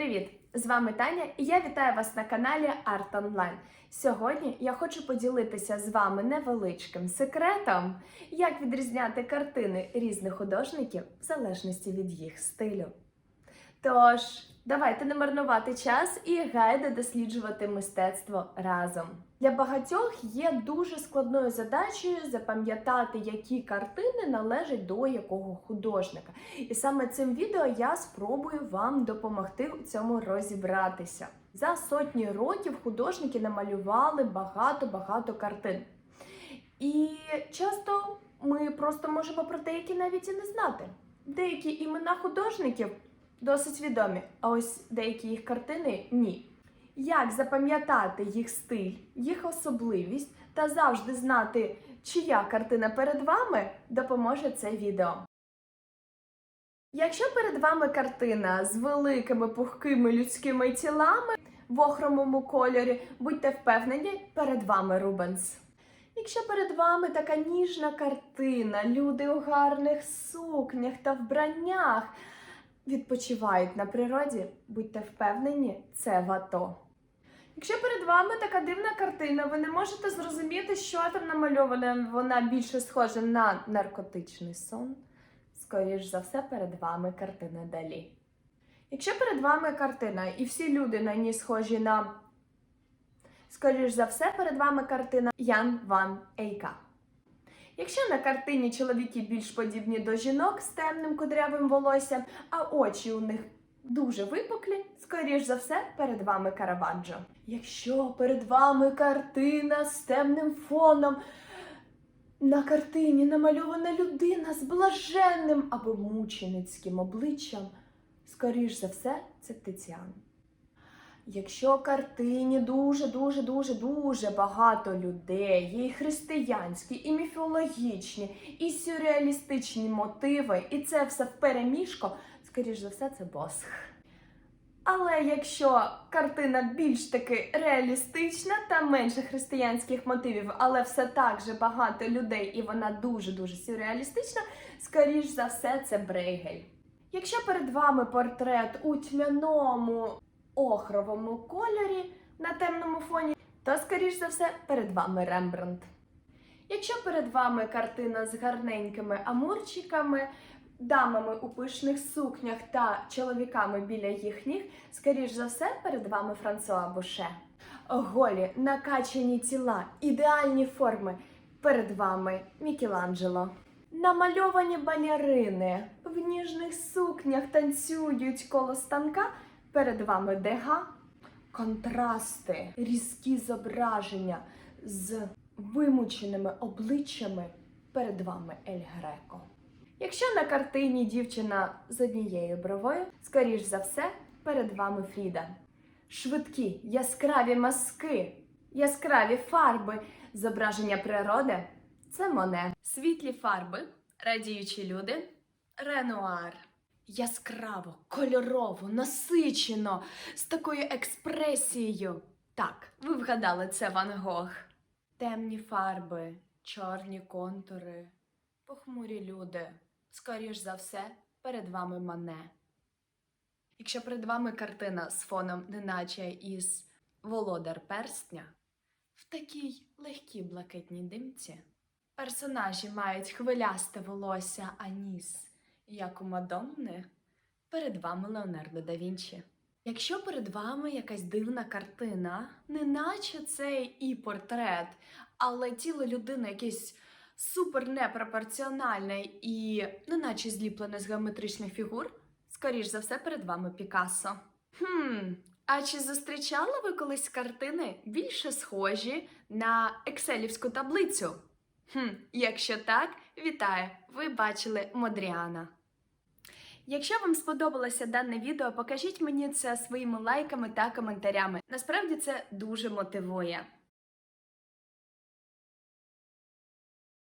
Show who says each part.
Speaker 1: Привіт! З вами Таня і я вітаю вас на каналі Art Online. Сьогодні я хочу поділитися з вами невеличким секретом, як відрізняти картини різних художників в залежності від їх стилю. Тож, давайте не марнувати час і гайда досліджувати мистецтво разом. Для багатьох є дуже складною задачею запам'ятати, які картини належать до якого художника. І саме цим відео я спробую вам допомогти у цьому розібратися. За сотні років художники намалювали багато-багато картин. І часто ми просто можемо про деякі навіть і не знати. Деякі імена художників досить відомі, а ось деякі їх картини ні. Як запам'ятати їх стиль, їх особливість та завжди знати, чия картина перед вами, допоможе це відео. Якщо перед вами картина з великими пухкими людськими тілами в охромому кольорі, будьте впевнені, перед вами Рубенс. Якщо перед вами така ніжна картина, люди у гарних сукнях та вбраннях відпочивають на природі, будьте впевнені, це вато. Якщо перед вами така дивна картина, ви не можете зрозуміти, що там намальоване, вона більше схожа на наркотичний сон. Скоріш за все, перед вами картина Далі. Якщо перед вами картина, і всі люди на ній схожі на. Скоріш за все, перед вами картина Ян Ван Ейка. Якщо на картині чоловіки більш подібні до жінок з темним кудрявим волоссям, а очі у них дуже випуклі, скоріш за все, перед вами Караваджо. Якщо перед вами картина з темним фоном, на картині намальована людина з блаженним або мученицьким обличчям, скоріш за все, це Тиціан. Якщо картині дуже, дуже, дуже, дуже багато людей, є і християнські, і міфологічні, і сюрреалістичні мотиви, і це все вперемішку, скоріш за все, це босх. Але якщо картина більш таки реалістична та менше християнських мотивів, але все так же багато людей, і вона дуже-дуже сюрреалістична, скоріш за все, це Брейгель. Якщо перед вами портрет у тьмяному охровому кольорі на темному фоні, то, скоріш за все, перед вами Рембрандт. Якщо перед вами картина з гарненькими амурчиками, дамами у пишних сукнях та чоловіками біля їх ніг, скоріш за все, перед вами Франсуа Буше. Голі, накачані тіла, ідеальні форми. Перед вами Мікеланджело. Намальовані балерини в ніжних сукнях танцюють коло станка. Перед вами Дега. Контрасти, різкі зображення з вимученими обличчями. Перед вами Ель Греко. Якщо на картині дівчина з однією бровою, скоріш за все, перед вами Фріда. Швидкі, яскраві маски, яскраві фарби, зображення природи це Моне. Світлі фарби, радіючі люди, Ренуар. Яскраво, кольорово, насичено, з такою експресією. Так, ви вгадали, це Ван Гог. Темні фарби, чорні контури, похмурі люди. Скоріш за все, перед вами мане. Якщо перед вами картина з фоном, неначе із Володар перстня, в такій легкій блакитній димці, персонажі мають хвилясте волосся, а ніс, як у Мадонни, перед вами Леонардо да Вінчі. Якщо перед вами якась дивна картина, неначе це і портрет, але тіло людини якесь супер непропорціональне і неначе зліплене з геометричних фігур, скоріш за все, перед вами Пікассо. Хм, а чи зустрічали ви колись картини більше схожі на екселівську таблицю? Хм, якщо так, вітаю! Ви бачили Модріана. Якщо вам сподобалося дане відео, покажіть мені це своїми лайками та коментарями. Насправді це дуже мотивує.